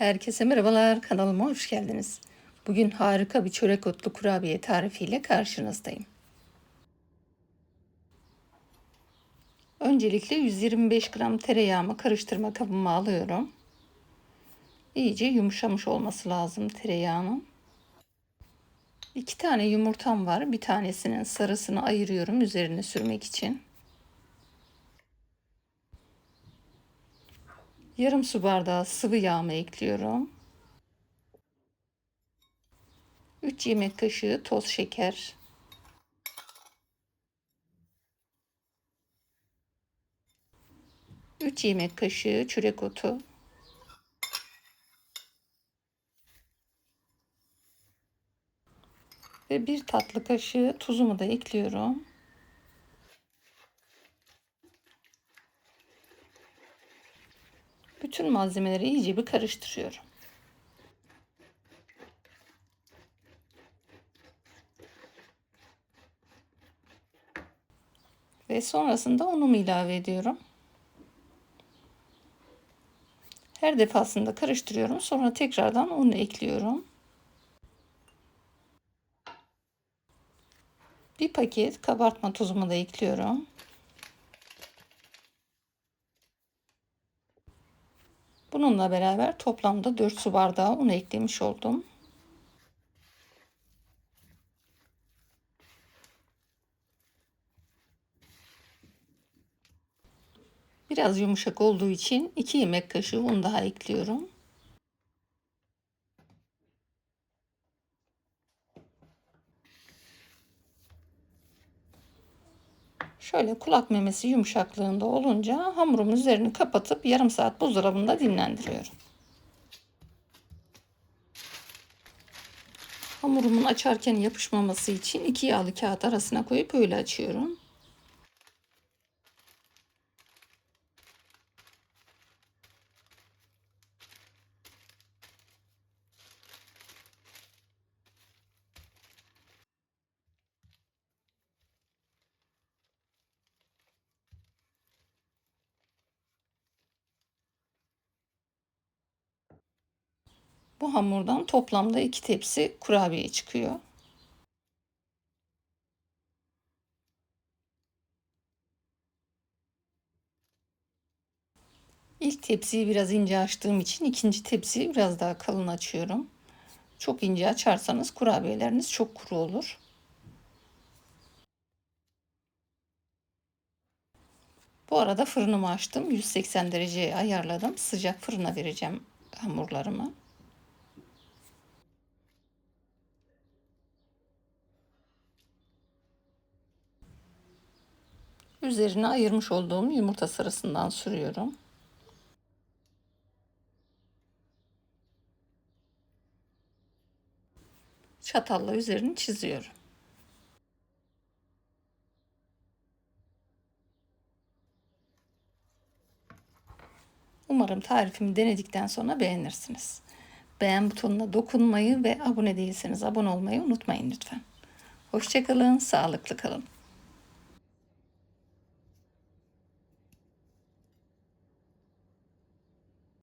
Herkese merhabalar, kanalıma hoş geldiniz. Bugün harika bir çörek otlu kurabiye tarifiyle karşınızdayım. Öncelikle 125 gram tereyağımı karıştırma kabıma alıyorum. İyice yumuşamış olması lazım tereyağının. İki tane yumurtam var. Bir tanesinin sarısını ayırıyorum üzerine sürmek için. Yarım su bardağı sıvı yağımı ekliyorum. 3 yemek kaşığı toz şeker. Üç yemek kaşığı çörek otu. Ve bir tatlı kaşığı tuzumu da ekliyorum. Bütün malzemeleri iyice bir karıştırıyorum. Ve sonrasında unumu ilave ediyorum. Her defasında karıştırıyorum. Sonra tekrardan unu ekliyorum. Bir paket kabartma tozumu da ekliyorum. Bununla beraber toplamda 4 su bardağı un eklemiş oldum. Biraz yumuşak olduğu için 2 yemek kaşığı un daha ekliyorum. Şöyle kulak memesi yumuşaklığında olunca hamurumun üzerini kapatıp yarım saat buzdolabında dinlendiriyorum. Hamurumun açarken yapışmaması için iki yağlı kağıt arasına koyup öyle açıyorum. Bu hamurdan toplamda iki tepsi kurabiye çıkıyor. İlk tepsiyi biraz ince açtığım için ikinci tepsiyi biraz daha kalın açıyorum. Çok ince açarsanız kurabiyeleriniz çok kuru olur. Bu arada fırınımı açtım. 180 dereceye ayarladım. Sıcak fırına vereceğim hamurlarımı. Üzerine ayırmış olduğum yumurta sarısından sürüyorum. Çatalla üzerini çiziyorum. Umarım tarifimi denedikten sonra beğenirsiniz. Beğen butonuna dokunmayı ve abone değilseniz abone olmayı unutmayın lütfen. Hoşçakalın, sağlıklı kalın.